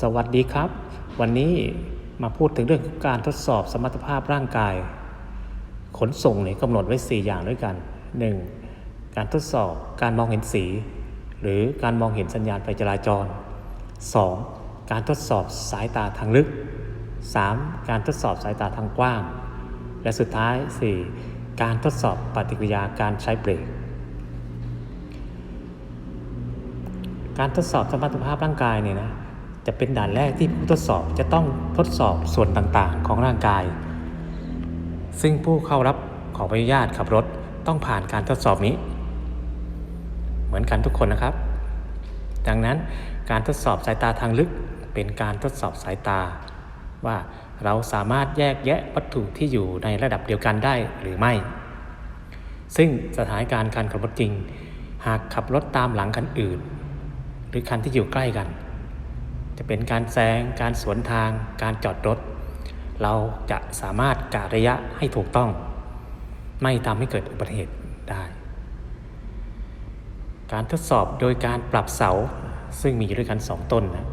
สวัสดีครับ วันนี้มาพูดถึงเรื่องการทดสอบสมรรถภาพร่างกาย ขนส่งเนี่ยกำหนดไว้ 4 อย่างด้วยกัน 1. การทดสอบการมองเห็นสี หรือการมองเห็นสัญญาณไฟจราจร 2. การทดสอบสายตาทางลึก 3. การทดสอบสายตาทางกว้าง และสุดท้าย 4. การทดสอบปฏิกิริยาการใช้เบรกการทดสอบสมรรถภาพร่างกายเนี่ยนะ จะเป็นด่านแรกที่ผู้ทดสอบจะต้องทดสอบส่วนต่างๆ ของร่างกาย ซึ่งผู้เข้ารับขออนุญาตขับรถต้องผ่านการทดสอบนี้ เหมือนกันทุกคนนะครับ ดังนั้นการทดสอบสายตาทางลึกเป็นการทดสอบสายตา ว่าเราสามารถแยกแยะวัตถุที่อยู่ในระดับเดียวกันได้หรือไม่ ซึ่งสถานการณ์การขับรถจริง หากขับรถตามหลังคันอื่น หรือคันที่อยู่ใกล้กัน จะเป็นการแซง การสวนทาง การจอดรถ เราจะสามารถกะระยะให้ถูกต้อง ไม่ทำให้เกิดอุบัติเหตุได้ การทดสอบโดยการปรับเสาซึ่งมีอยู่ด้วยกัน 2 ต้นนะ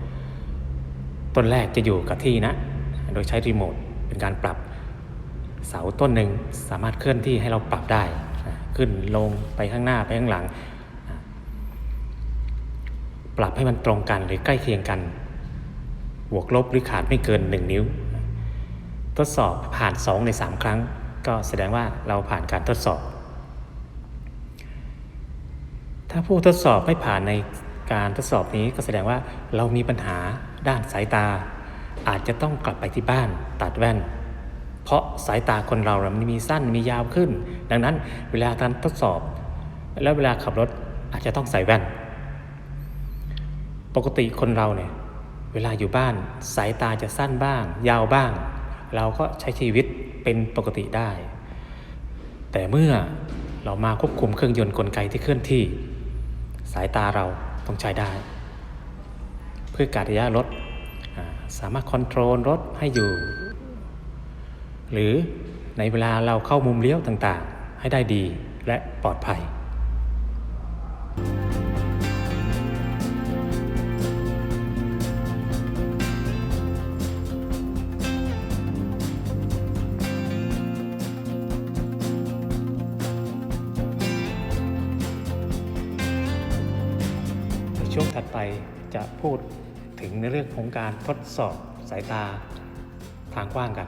ต้นแรกจะอยู่กับที่นะ โดยใช้รีโมทเป็นการปรับเสาต้นหนึ่งสามารถเคลื่อนที่ให้เราปรับได้ ขึ้นลงไปข้างหน้าไปข้างหลัง ปรับให้มันตรงกันหรือใกล้เคียงกัน บวกลบหรือขาดไม่เกิน 1 นิ้ว ทดสอบผ่าน 2 ใน 3 ครั้ง ก็แสดงว่าเราผ่านการทดสอบ ถ้าผู้ทดสอบไม่ผ่านในการทดสอบนี้ก็แสดงว่าเรามีปัญหาด้านสายตา อาจจะต้องกลับไปที่บ้านตัดแว่น เพราะสายตาคนเรามันมีสั้นมียาวขึ้น ดังนั้นเวลาการทดสอบ แล้วเวลาขับรถอาจจะต้องใส่แว่น ปกติคนเราเนี่ย เวลาอยู่บ้านสายตาจะสั้นบ้าง ยาวบ้าง เราก็ใช้ชีวิตเป็นปกติได้ แต่เมื่อเรามาควบคุมเครื่องยนต์กลไกที่เคลื่อนที่ สายตาเราต้องใช้ได้ เพื่อการระยะรถสามารถคอนโทรลรถให้อยู่ หรือในเวลาเราเข้ามุมเลี้ยวต่างๆ ให้ได้ดีและปลอดภัย ช่วงถัดไปจะพูดถึงในเรื่องของการทดสอบสายตาทางกว้างกัน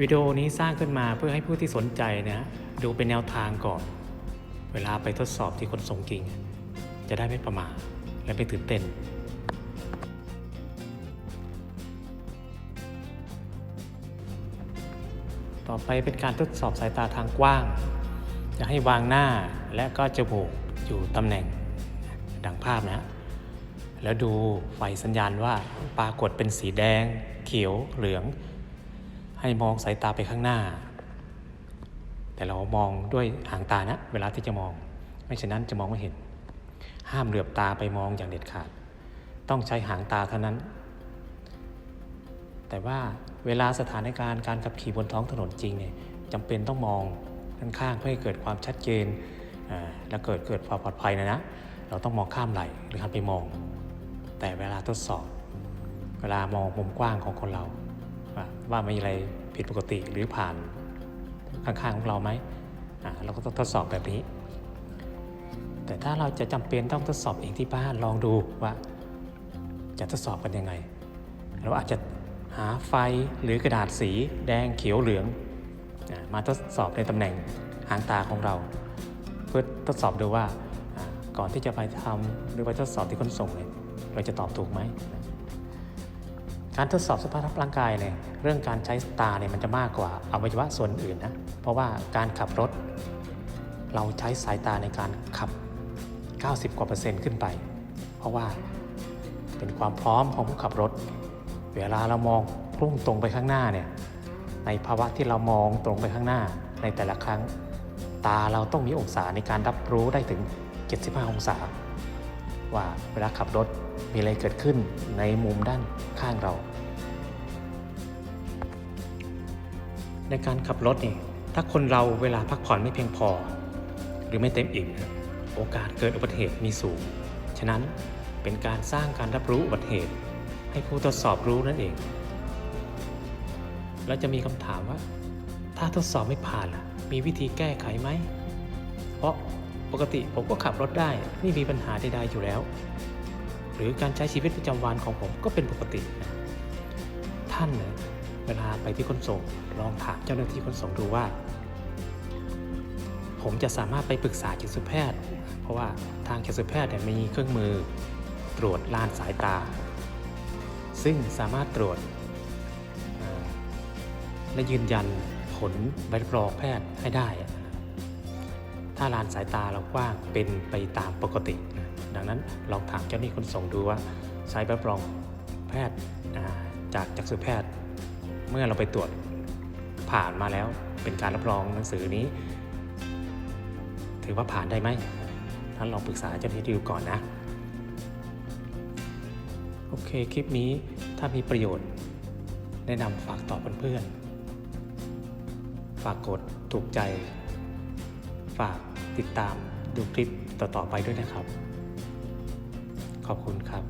วิดีโอนี้สร้างขึ้นมาเพื่อให้ผู้ที่สนใจนะดูเป็นแนวทางก่อน เวลาไปทดสอบที่คนส่งจริง จะได้ไม่ประมาทและไม่ตื่นเต้นต่อไปเป็นการทดสอบสายตาทางกว้าง จะให้วางหน้า และก็จมูกอยู่ตำแหน่งดังภาพนะ แล้วดูไฟสัญญาณว่าปรากฏเป็นสีแดง เขียวเหลือง ให้มองสายตาไปข้างหน้า แต่เรามองด้วยหางตานะ เวลาที่จะมอง ไม่เช่นนั้นจะมองไม่เห็น ห้ามเหลือบตาไปมองอย่างเด็ดขาด ต้องใช้หางตาเท่านั้น แต่ว่าเวลาสถานการณ์การขับขี่บนท้องถนนจริงเนี่ยจำเป็นต้องมองด้านข้างเพื่อให้เกิดความชัดเจน และเกิดเกิดความปลอดภัยนะนะ เราต้องมองข้ามไหลหรือหันไปมอง แต่เวลาทดสอบ เวลามองมุมกว้างของคนเรา ว่าว่มีอะไรผิดปกติหรือผ่านข้างๆของเราไหมเราก็ต้องทดสอบแบบนี้ แต่ถ้าเราจะจำเป็นต้องทดสอบเองที่บ้านลองดูว่า จะทดสอบกันยังไง เราอาจจะหาไฟหรือกระดาษสีแดงเขียวเหลืองมาทดสอบในตำแหน่งหางตาของเรา เพื่อทดสอบดูว่าก่อนที่จะไปทำหรือไปทดสอบที่คนส่งเนี่ยเราจะตอบถูกไหม การทดสอบสภาพร่างกายเนี่ยเรื่องการใช้ตาเนี่ยมันจะมากกว่าอวัยวะส่วนอื่นนะเพราะว่าการขับรถ เราใช้สายตาในการขับ 90 กว่าเปอร์เซ็นต์ขึ้นไป เพราะว่าเป็นความพร้อมของผู้ขับรถ เวลาเรามองพุ่งตรงไปข้างหน้าเนี่ยในภาวะที่เรามองตรงไปข้างหน้าในแต่ละครั้ง ตาเราต้องมีองศาในการรับรู้ได้ถึง 75 องศา ว่าเวลาขับรถมีอะไรเกิดขึ้นในมุมด้านข้างเรา ในการขับรถนี่ถ้าคนเราเวลาพักผ่อนไม่เพียงพอ หรือไม่เต็มอิ่มโอกาสเกิดอุบัติเหตุมีสูง ฉะนั้นเป็นการสร้างการรับรู้อุบัติเหตุ ให้ผู้ทดสอบรู้นั่นเอง แล้วจะมีคำถามว่า ถ้าทดสอบไม่ผ่านล่ะ มีวิธีแก้ไขไหม เพราะปกติผมก็ขับรถได้ไม่มีปัญหาใดๆอยู่แล้ว หรือการใช้ชีวิตประจำวันของผมก็เป็นปกติ ท่านนะเวลาไปที่ขนส่งลองถามเจ้าหน้าที่ขนส่งดูว่า ผมจะสามารถไปปรึกษาจักษุแพทย์ เพราะว่าทางจักษุแพทย์เนี่ยมีเครื่องมือ ตรวจลานสายตา ซึ่งสามารถตรวจและยืนยัน ผลใบรับรองแพทย์ให้ได้ ถ้าลานสายตาเรากว้างเป็นไปตามปกติ ดังนั้นลองถามเจ้าหนี้ขนส่งดูว่าใช้ใบรับรองแพทย์จากจักษุแพทย์ เมื่อเราไปตรวจผ่านมาแล้วเป็นการรับรองหนังสือนี้ ถือว่าผ่านได้ไหมท่านลองปรึกษาเจ้าหน้าที่ดูก่อนนะ โอเค คลิปนี้ถ้ามีประโยชน์ แนะนำฝากต่อเพื่อนๆ ฝากกดถูกใจ ฝากติดตามดูคลิปต่อๆไปด้วยนะครับ ขอบคุณครับ